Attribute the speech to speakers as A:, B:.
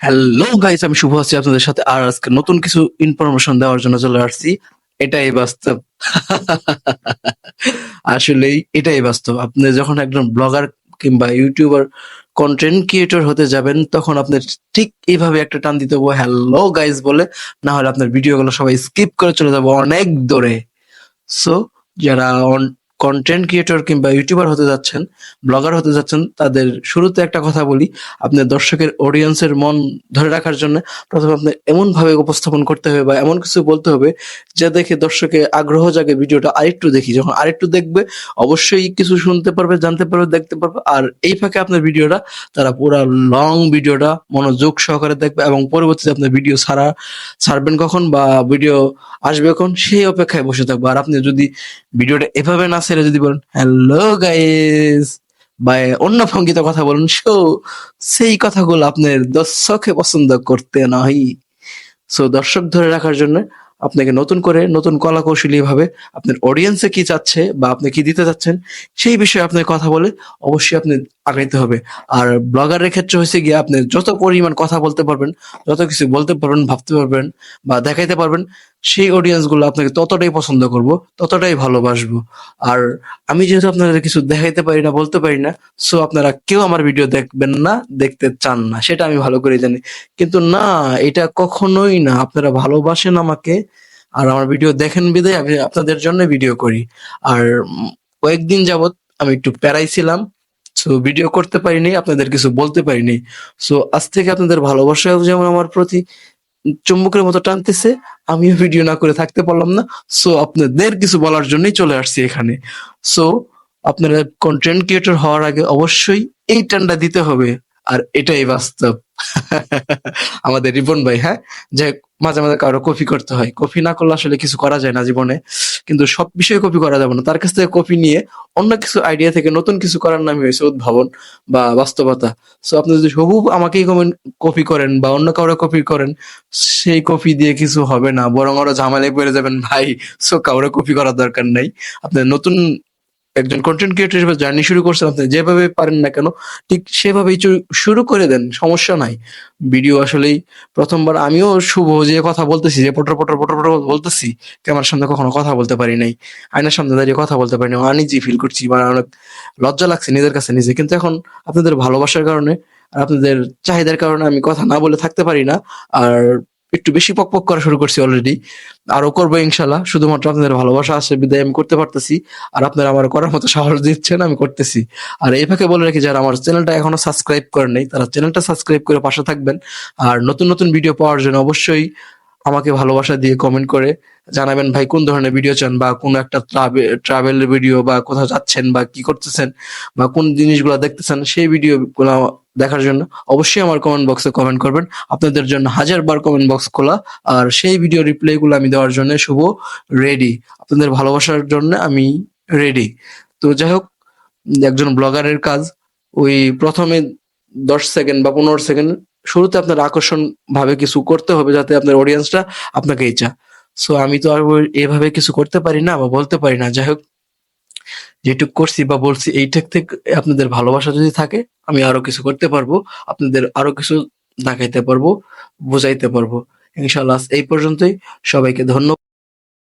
A: Hello guys আমি শুভ আছি আপনাদের সাথে। আর আজকে নতুন কিছু ইনফরমেশন দেওয়ার জন্য চলে আসছি। এটাই বাস্তব। আসলেই এটাই বাস্তব। আপনি যখন একজন ব্লগার কিংবা ইউটিউবার কন্টেন্ট ক্রিয়েটর হতে যাবেন, তখন আপনার ঠিক এইভাবে একটা টান দিতে হবে। হ্যালো গাইস বলে না হলে আপনার ভিডিওগুলো সবাই স্কিপ করে চলে যাব অনেক দূরে। সো যারা কন্টেন্ট ক্রিয়েটর কিংবা ইউটিউবার হতে যাচ্ছেন ব্লগার হতে যাচ্ছেন, তাদের শুরুতে একটা কথা বলি, আপনার দর্শকের অডিয়েন্সের মন ধরে রাখার জন্য প্রথমে আপনি এমন ভাবে উপস্থাপন করতে হবে বা এমন কিছু বলতে হবে যা দেখে দর্শকের আগ্রহ জাগে ভিডিওটা আরেকটু দেখি। যখন আরেকটু দেখবে, অবশ্যই কিছু শুনতে পারবে, জানতে পারবে, দেখতে পারবে, আর এই ফাঁকে আপনার ভিডিওটা, তারা পুরো লং ভিডিওটা মনোযোগ সহকারে দেখবে এবং পরবর্তীতে আপনার ভিডিও ছাড়া ছাড়বেন কখন বা ভিডিও আসবে কখন, সেই অপেক্ষায় বসে থাকবে। আর আপনি যদি ভিডিওটা এভাবে না ছেড়ে যদি বলেন হ্যালো গাইস বা অন্য ভঙ্গিতে কথা বলুন সো সেই কথাগুলো আপনার দর্শকে পছন্দ করতে নয়। সো দর্শক ধরে রাখার জন্য আপনাকে নতুন করে নতুন কলা কৌশলী ভাবে আপনার অডিয়েন্সে কি চাচ্ছে বা আপনি কি দিতে চাচ্ছেন, সেই বিষয়ে আপনার কথা বলে অবশ্যই আপনি আগাইতে হবে। আর ব্লগারের ক্ষেত্রে হয়েছে গিয়ে আপনি যত পরিমাণ কথা বলতে পারবেন, যত কিছু বলতে পারবেন, ভাবতে পারবেন বা দেখাইতে পারবেন সেই অডিয়েন্সগুলো আপনাকে ততটাই পছন্দ করব, ততটাই ভালোবাসবো। আর আমি যেহেতু আপনাদের কিছু দেখাইতে পারি না, বলতে পারি না সো আপনারা কেউ আমার ভিডিও দেখবেন না, দেখতে চান না, সেটা আমি ভালো করে জানি। কিন্তু না, এটা কখনোই না, আপনারা ভালোবাসেন আমাকে, আর আমার ভিডিও দেখেন বিদায়, আমি আপনাদের জন্য ভিডিও করি। আর কয়েকদিন যাবত আমি একটু প্যারাইছিলাম সো ভিডিও করতে পারিনি, আপনাদের কিছু বলতে পারিনি। সো আজ থেকে আপনাদের ভালোবাসা যেমন আমার প্রতি চুম্বকের মতো টানতেছে, আমিও ভিডিও না করে থাকতে পারলাম না। সো আপনাদের কিছু বলার জন্যই চলে আসছি এখানে। সো আপনারা কন্টেন্ট ক্রিয়েটর হওয়ার আগে অবশ্যই এই টানটা দিতে হবে। আর এটাই বাস্তব। আমাদের রিপন ভাই হ্যাঁ? যে মাঝে মাঝে কারও কপি করতে হয়। কপি না করলে আসলে কিছু করা যায় না জীবনে। কিন্তু সব বিষয়ে কপি করা যাবে না। তার কাছ থেকে কপি নিয়ে অন্য কিছু আইডিয়া থেকে নতুন কিছু করার নামই হয়েছে উদ্ভাবন বা বাস্তবতা। সো আপনি যদি হুবহুব আমাকেই কমেন্ট কপি করেন বা অন্য কারও কপি করেন, সেই কপি দিয়ে কিছু হবে না। বরং আরও ঝামেলায় পড়ে যাবেন, ভাই সো কাউরে কপি করার দরকার নাই। আপনার নতুন একজন কন্টেন্ট ক্রিয়েটর হিসেবে জার্নি শুরু করছেন, আপনি যেভাবে পারেন না কেন, ঠিক সেভাবেই শুরু করে দেন, সমস্যা নাই। ভিডিও আসলেই প্রথমবার আমিও শুভ যে কথা বলতেছি, যে পটর পটর পটর পটর বলতেছি, ক্যামেরার সামনে কখনো কথা বলতে পারি নাই, আয়নার সামনে দাঁড়িয়ে কথা বলতে পারি নাই আনিজি ফিল করছি বা অনেক লজ্জা লাগছে নিজের কাছে নিজে, কিন্তু এখন আপনাদের ভালোবাসার কারণে আর আপনাদের চাহিদার কারণে আমি কথা না বলে থাকতে পারি না, আর একটু বেশি পক পক করা শুরু করছি অলরেডি আরও করব ইনশাল্লাহ, শুধুমাত্র আপনাদের ভালোবাসা আছে, বিদায় আমি করতে পারতেছি। আর আপনারা আমার করার মতো সাহস দিচ্ছেন, আমি করতেছি। আর এই ফাঁকে বলে রাখি, যারা আমার চ্যানেলটা এখনও সাবস্ক্রাইব করেন নাই, তারা চ্যানেলটা সাবস্ক্রাইব করে পাশে থাকবেন। আর নতুন নতুন ভিডিও পাওয়ার জন্য অবশ্যই আমাকে ভালোবাসা দিয়ে কমেন্ট করে জানাবেন, ভাই, কোন ধরনের ভিডিও চান বা কোন একটা ট্রাভেল ভিডিও বা কোথাও যাচ্ছেন বা কি করতেছেন বা কোন জিনিসগুলো দেখতেছেন, সেই ভিডিও গুলো দেখার জন্য অবশ্যই আমার কমেন্ট বক্সে কমেন্ট করবেন। আপনাদের জন্য হাজার বার কমেন্ট বক্স খোলা। আর সেই ভিডিও রিপ্লাই গুলো আমি দেওয়ার জন্য শুভ রেডি আপনাদের ভালোবাসার জন্য আমি রেডি তো যাই হোক, একজন ব্লগারের কাজ, ওই প্রথমে দশ সেকেন্ড বা পনেরো সেকেন্ড শুরুতে আপনার আকর্ষণ ভাবে কিছু করতে হবে যাতে আপনার অডিয়েন্সটা আপনাকে ইচ্ছা। সো আমি তো আর এভাবে কিছু করতে পারি না বা বলতে পারি না। যাই হোক যেটুক করছি বা বলছি এইটাক থেকে আপনাদের ভালোবাসা যদি থাকে, আমি আরও কিছু করতে পারব, আপনাদের আরও কিছু দেখাইতে পারব, বুঝাইতে পারব। ইনশাল্লাহ এই পর্যন্তই। সবাইকে ধন্যবাদ।